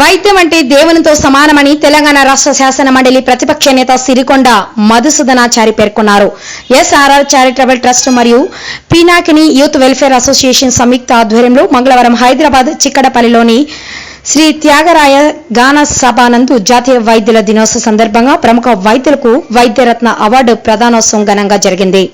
వైద్యం అంటే దేవునితో సమానమని తెలంగాణ రాష్ట్ర శాసన మండలి ప్రతిపక్ష నేత సిరికొండ మధుసూదనాచారి పేర్కొన్నారు. ఎస్ఆర్ఆర్ చారిటబుల్ ట్రస్ట్ మరియు పీనాకిని యూత్ వెల్ఫేర్ అసోసియేషన్ సంయుక్త ఆధ్వర్యంలో మంగళవారం హైదరాబాద్ చిక్కడపల్లిలోని శ్రీ త్యాగరాయ గాన సభానందు జాతీయ వైద్యుల దినోత్సవ సందర్భంగా ప్రముఖ వైద్యులకు వైద్యరత్న అవార్డు ప్రదానోత్సవం ఘనంగా జరిగింది.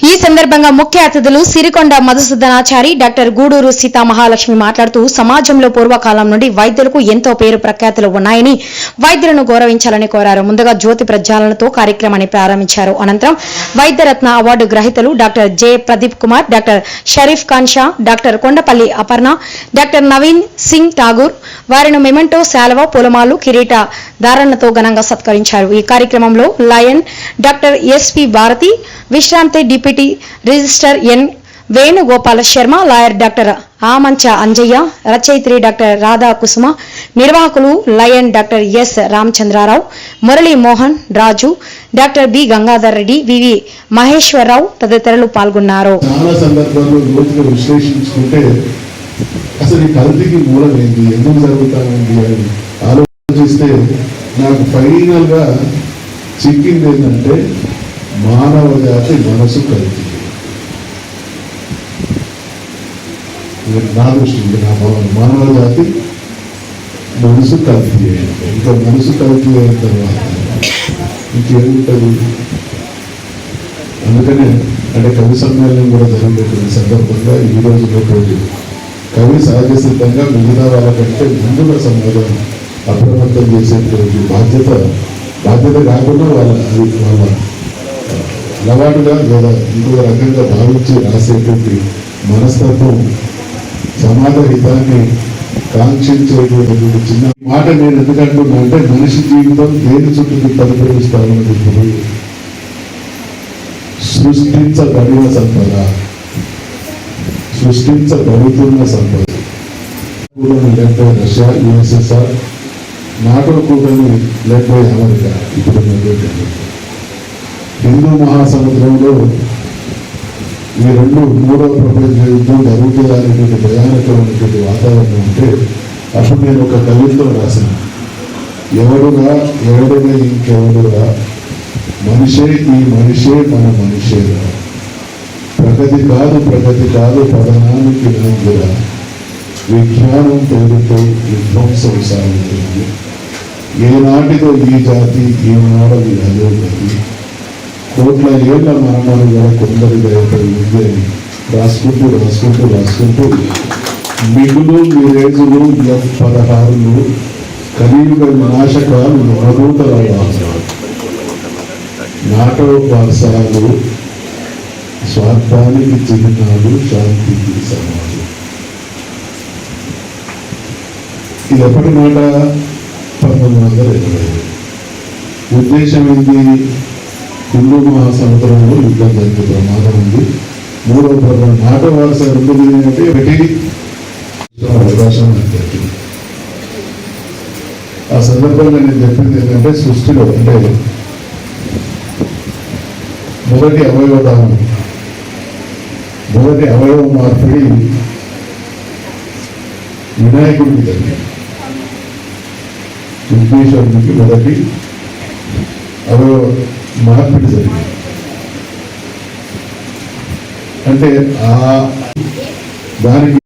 ఈ సందర్భంగా ముఖ్య అతిథులు సిరికొండ మధుసూదనాచారి డాక్టర్ గూడూరు సీతా మహాలక్ష్మి మాట్లాడుతూ సమాజంలో పూర్వకాలం నుండి వైద్యులకు ఎంతో పేరు ప్రఖ్యాతులు ఉన్నాయని వైద్యులను గౌరవించాలని కోరారు. ముందుగా జ్యోతి ప్రజ్వాలనతో కార్యక్రమాన్ని ప్రారంభించారు. అనంతరం Vaidyaratna award గ్రహీతలు doctor J Pradeep Kumar doctor Sharif Khan Shah doctor Kondapalli Aparna doctor Naveen Singh Thakur వారిని మెమెంటో శాలవ పూలమాలు కిరీట ధారణతో ఘనంగా సత్కరించారు. ఈ కార్యక్రమంలో లయన్ డాక్టర్ ఎస్పి భారతి విశ్రాంతి deputy register N Venugopala Sharma lawyer doctor Amancha Anjaiah రచయిత్రి డాక్టర్ రాధా కుసుమ నిర్వాహకులు lion doctor S Ramachandrarao Murali Mohan Raju doctor B Gangadhar Reddy VV Maheswararao తదితరులు పాల్గొన్నారు. అసలు కల్తీకి మూలం ఏంటి? ఎందుకు అని ఆలోచిస్తే నాకు చిక్కింది ఏంటంటే మానవ జాతి మనసు కల్తీ నా దృష్టి నా భావన. మానవ జాతి మనసు కల్తీ ఇంకా మనసు కల్తీ అయిన తర్వాత ఇంకేముంటుంది? అందుకనే అంటే కవి సమ్మేళనం కూడా జరగబెట్టిన సందర్భంగా ఈ రోజు రోజు కవి సహజ సిద్ధంగా మిగతా వాళ్ళకంటే ముందుగా సమాజం అప్రమత్తం చేసేటువంటి బాధ్యత బాధ్యత కాకుండా వాళ్ళ వాళ్ళ అలవాటుగా లేదా ఇంకో రకంగా భావించి రాసేటువంటి మనస్తత్వం సమాజ హితాన్ని కాంక్షించేటువంటి చిన్న మాట నేను ఎందుకంటున్నా అంటే మనిషి జీవితం దేని చుట్టూ పరిపరిస్తామన్నది ఇప్పుడు సృష్టించబడిన సంపద. సృష్టించబడుతున్న సంపద. కూటమి led by Russia USSR NATO కూటమి లెడ్ బై అమెరికా. ఇప్పుడు హిందూ మహాసముద్రంలో ఈ రెండు మూడవ ప్రపంచ యుద్ధం జరుగుతుంది అనేటువంటి భయానకమైనటువంటి వాతావరణం ఉంటే అప్పుడు నేను ఒక కవిత్వం రాసిన ఎవరుగా ఎవడుగా ఇంకెవరుగా మనిషే ఈ మనిషే మన మనిషేగా ప్రగతి కాదు ప్రగతి కాదు పతనానికి నాందిరా విజ్ఞానం పేరుతో విధ్వంసం సాగుతుంది. ఏనాటిదో ఈ జాతి ఈనాడది అదో జాతి కోట్ల ఏళ్ళ మరణాలు కూడా కొందరి దయపడి ఉంది రాసుకుంటూ రాసుకుంటూ రాసుకుంటూ మిగులు మీరేజులు ఎఫ్ పదహారులు కలియుగ వినాశకాలు నూతన వాహనాలు నాటోపాసాలు స్వార్థానికి చిహ్నాలు శాంతికి సమాజం ఇది ఎప్పటి మాట? పంతొమ్మిది వందల ఇరవై ఉద్దేశం ఏంటి? హిందూ మహాసముద్రంలో యుద్ధం జరిగే ప్రమాదం ఉంది. మూడవ ప్రధాన నాటో వారస ఉంటుంది అంటే ఒకటి అవకాశం నాకు ఆ సందర్భంగా నేను చెప్పింది ఏంటంటే సృష్టిలో అంటే మొదటి అవయవదానం మొదటి అవయవ మార్పిడి వినాయకుడికి జరిగింది విఘ్నేశ్వరునికి మొదటి అవయవ మార్పిడి జరిగింది అంటే ఆ దానికి